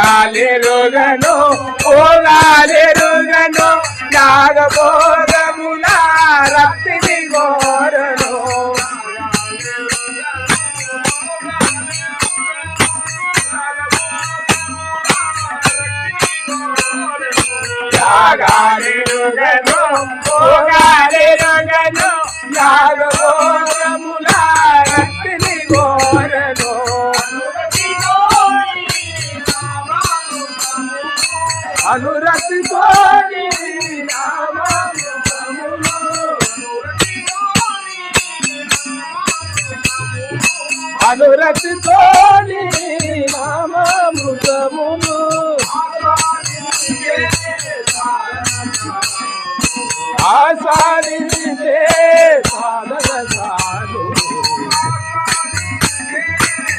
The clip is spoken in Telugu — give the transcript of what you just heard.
యాగాలెరుగను ఓగాలెరుగను యాగభోగముల యాగాలెరుగను ఓగాలెరుగను యాగభోగముల రక్తిని గోరను ಆಸಾರಿ